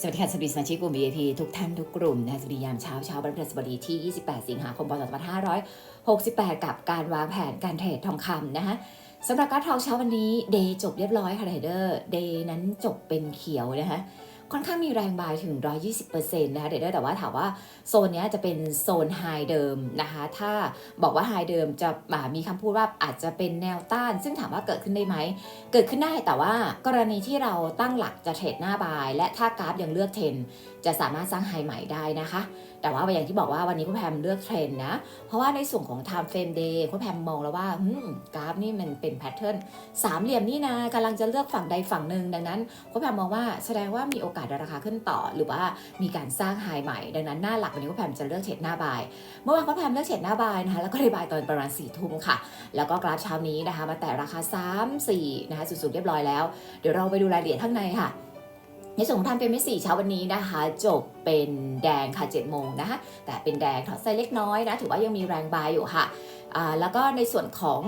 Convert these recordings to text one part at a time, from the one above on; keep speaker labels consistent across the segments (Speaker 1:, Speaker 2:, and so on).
Speaker 1: สวัสดีค่ะสวัสดีสมาชิกกลุ่ม VIP ทุกท่านทุกกลุ่มนะสวัสดียามเช้าเช้าวันพฤหัสบดีที่ 28 สิงหาคมพศ2568 กับการวางแผนการเทรดทองคำนะคะสำหรับการทองเช้าวันนี้เดย์จบเรียบร้อยค่ะเทรดเดอร์เดย์นั้นจบเป็นเขียวนะคะ ค่อนข้างมีแรงบายถึง 120%นะคะเดี๋ย์แต่ว่าถามว่าโซนนี้จะเป็นโซนไฮเดิมนะคะถ้าบอกว่าไฮเดิมจะมีคำพูดว่าอาจจะเป็นแนวต้าน ซึ่งถามว่าเกิดขึ้นได้ไหม เกิดขึ้นได้แต่ว่ากรณีที่เราตั้งหลักจะเทรดหน้าบาย และถ้ากราฟยังเลือกเทรนจะสามารถสร้างไฮใหม่ได้นะคะ แต่ว่าอย่างที่บอกว่าวันนี้คุณแพมเลือกเทรนนะ เพราะว่าในส่วนของ time frame day คุณแพมมองแล้วว่ากราฟนี่มันเป็นแพทเทิร์นสามเหลี่ยมนี่นะกำลังจะเลือกฝั่งใดฝั่งหนึ่งดังนั้นคุณแพมมองว่าแสดงว่ามีโอกาสราคาขึ้นต่อ หรือว่ามีการสร้างไฮใหม่ ดังนั้นหน้าหลักวันนี้คุณแพมจะเลือกเทรดหน้าบาย เมื่อวานคุณแพมเลือกเทรดหน้าบายนะคะแล้วก็รีบายตอนประมาณ4ี่ทุ่มค่ะ แล้วก็กราฟเช้านี้นะคะ มาแต่ราคา 3 4นะคะสุดๆเรียบร้อยแล้ว เดี๋ยวเราไปดูรายละเอียดข้างในค่ะในส่วนของทำเป็นไม่สี่เช้าวันนี้นะคะ จบเป็นแดงค่ะ7โมงนะคะแต่เป็นแดงถอดไซเล็กน้อยนะ ถือว่ายังมีแรงบายอยู่ค่ะแล้วก็ในส่วนของ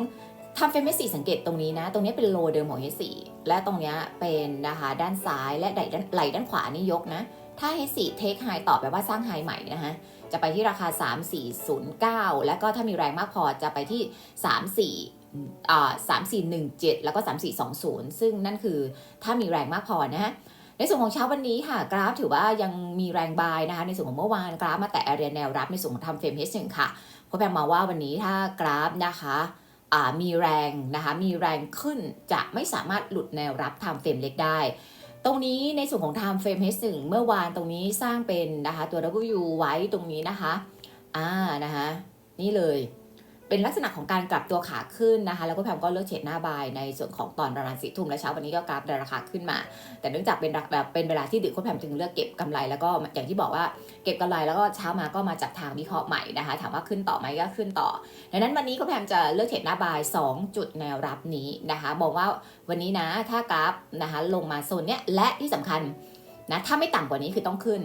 Speaker 1: ทำเฟรมเมสี่สังเกตตรงนี้นะ ตรงนี้เป็นโลเดิมของเฮสี่และตรงนี้เป็นนะคะด้านซ้ายและไหล่ด้านไหล่ด้านขวานี่ยกนะ ถ้าเฮสี่เทคไฮต่อแปลว่าสร้างไฮใหม่นะคะจะไปที่ราคา 3409 แล้วก็ถ้ามีแรงมากพอจะไปที่ 34อ่า3417แล้วก็3420ซึ่งนั่นคือถ้ามีแรงมากพอนะฮะในส่วนของเช้าวันนี้ค่ะกราฟถือว่ายังมีแรงบายนะคะในส่วนของเมื่อวานกราฟมาแตะแอเรียแนวรับในส่วนของทำเฟรม H1 ค่ะเพราะแพมมาว่าวันนี้ถ้ากราฟนะคะ มีแรงนะคะมีแรงขึ้นจะไม่สามารถหลุดแนวรับไทม์เฟรมเล็กได้ ตรงนี้ในส่วนของไทม์เฟรม H1 เมื่อวานตรงนี้สร้างเป็นนะคะตัว W ไว้ตรงนี้นะคะอ่านะคะนี่เลย เป็นลักษณะของการกลับตัวขาขึ้นนะคะ แล้วก็แพมก็เลือกเทรดหน้าบายในส่วนของตอนประมาณสี่ทุ่มและเช้าวันนี้ก็กราฟราคาขึ้นมา แต่เนื่องจากเป็นแบบเป็นเวลาที่ดึกก็แพมถึงเลือกเก็บกำไร แล้วก็อย่างที่บอกว่าเก็บกำไรแล้วก็เช้ามาก็มาจับทางวิเคราะห์ใหม่นะคะ ถามว่าขึ้นต่อไหมก็ขึ้นต่อดังนั้นวันนี้ก็แพมจะเลือกเทรดหน้าบาย 2 จุดแนวรับนี้นะคะบอกว่าวันนี้นะถ้ากราฟนะคะลงมาโซนเนี้ยและที่สำคัญนะถ้าไม่ต่ำกว่านี้คือต้องขึ้น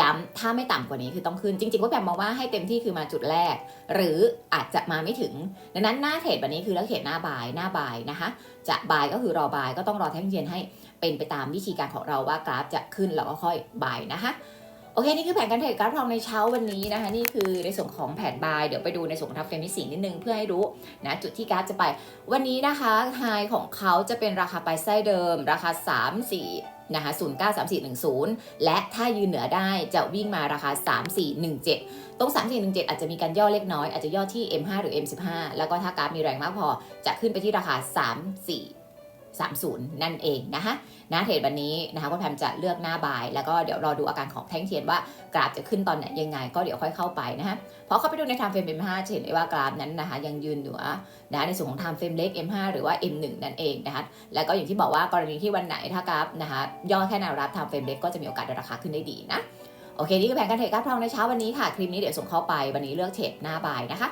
Speaker 1: ย้ำถ้าไม่ต่ำกว่านี้คือต้องขึ้น จริงๆว่าแบบมองว่าให้เต็มที่คือมาจุดแรก หรืออาจจะมาไม่ถึง ดังนั้นหน้าเทรดวันนี้คือแล้วเทรดหน้าบายหน้าบายนะคะ จะบายก็คือรอบายก็ต้องรอแท่งเทียนให้เป็นไปตามวิธีการของเราว่ากราฟจะขึ้นเราก็ค่อยบายนะคะ โอเค นี่คือแผนการเทรดกราฟทองในเช้าวันนี้นะคะ นี่คือในส่วนของแผนบาย เดี๋ยวไปดูในส่วนของทับเฟรมที่สีนิดนึงเพื่อให้รู้นะจุดที่กราฟจะไป วันนี้นะคะไฮของเขาจะเป็นราคาปลายไส้เดิม ราคา 3 4นะคะ0 9 3 4 1 0 และถ้ายืนเหนือได้จะวิ่งมาราคา 3 4 1 7 ตรง 3 4 1 7 อาจจะมีการย่อเล็กน้อย อาจจะย่อที่ M5 หรือ M15 แล้วก็ถ้ากราฟมีแรงมากพอ จะขึ้นไปที่ราคา 3 4 30 นั่นเองนะคะหน้าเทรดวันนี้นะคะก็แพมจะเลือกหน้าบาย แล้วก็เดี๋ยวรอดูอาการของแท่งเทียนว่ากราฟจะขึ้นตอนไหนยังไง ก็เดี๋ยวค่อยเข้าไปนะคะพอเข้าไปดูใน time frame M5 จะเห็นได้ว่ากราฟนั้นนะคะยังยืนเหนือนะในส่วนของ time frame เล็ก M5 หรือว่า M1 นั่นเองนะคะแล้วก็อย่างที่บอกว่ากรณีที่วันไหนถ้ากราฟนะคะย่อแค่แนวรับ time frame เล็กก็จะมีโอกาสราคาขึ้นได้ดีนะโอเคนี่คือแผนการเทรดกราฟทองในเช้าวันนี้ค่ะคลิปนี้เดี๋ยวส่งเข้าไปวันนี้เลือกเทรดหน้าบายนะคะ